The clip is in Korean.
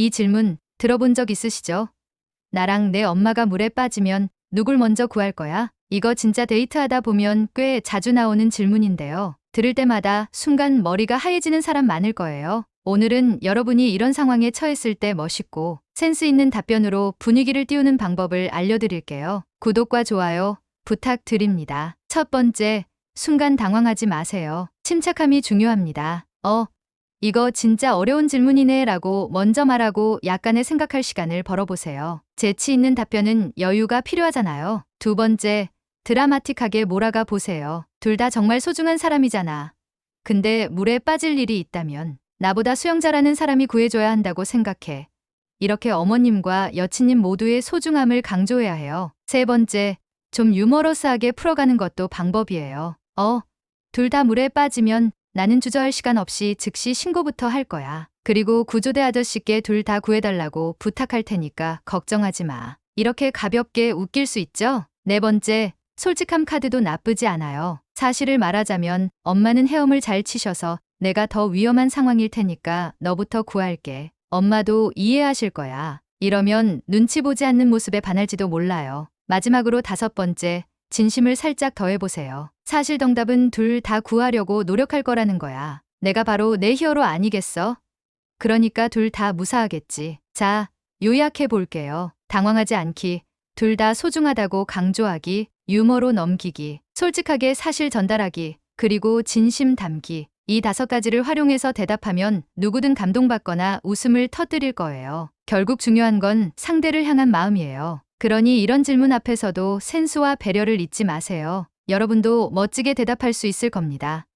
이 질문 들어본 적 있으시죠? 나랑 내 엄마가 물에 빠지면 누굴 먼저 구할 거야? 이거 진짜 데이트하다 보면 꽤 자주 나오는 질문인데요. 들을 때마다 순간 머리가 하얘지는 사람 많을 거예요. 오늘은 여러분이 이런 상황에 처했을 때 멋있고 센스 있는 답변으로 분위기를 띄우는 방법을 알려드릴게요. 구독과 좋아요 부탁드립니다. 첫 번째, 순간 당황하지 마세요. 침착함이 중요합니다. 어, 이거 진짜 어려운 질문이네 라고 먼저 말하고 약간의 생각할 시간을 벌어보세요. 재치 있는 답변은 여유가 필요하잖아요. 두 번째, 드라마틱하게 몰아가 보세요. 둘 다 정말 소중한 사람이잖아. 근데 물에 빠질 일이 있다면 나보다 수영 잘하는 사람이 구해줘야 한다고 생각해. 이렇게 어머님과 여친님 모두의 소중함을 강조해야 해요. 세 번째, 좀 유머러스하게 풀어가는 것도 방법이에요. 어, 둘 다 물에 빠지면 나는 주저할 시간 없이 즉시 신고부터 할 거야. 그리고 구조대 아저씨께 둘 다 구해달라고 부탁할 테니까 걱정하지 마. 이렇게 가볍게 웃길 수 있죠? 네 번째, 솔직함 카드도 나쁘지 않아요. 사실을 말하자면 엄마는 헤엄을 잘 치셔서 내가 더 위험한 상황일 테니까 너부터 구할게. 엄마도 이해하실 거야. 이러면 눈치 보지 않는 모습에 반할지도 몰라요. 마지막으로 다섯 번째, 진심을 살짝 더해보세요. 사실 정답은 둘 다 구하려고 노력할 거라는 거야. 내가 바로 내 히어로 아니겠어? 그러니까 둘 다 무사하겠지. 자, 요약해 볼게요. 당황하지 않기, 둘 다 소중하다고 강조하기, 유머로 넘기기, 솔직하게 사실 전달하기, 그리고 진심 담기. 이 다섯 가지를 활용해서 대답하면 누구든 감동받거나 웃음을 터뜨릴 거예요. 결국 중요한 건 상대를 향한 마음이에요. 그러니 이런 질문 앞에서도 센스와 배려를 잊지 마세요. 여러분도 멋지게 대답할 수 있을 겁니다.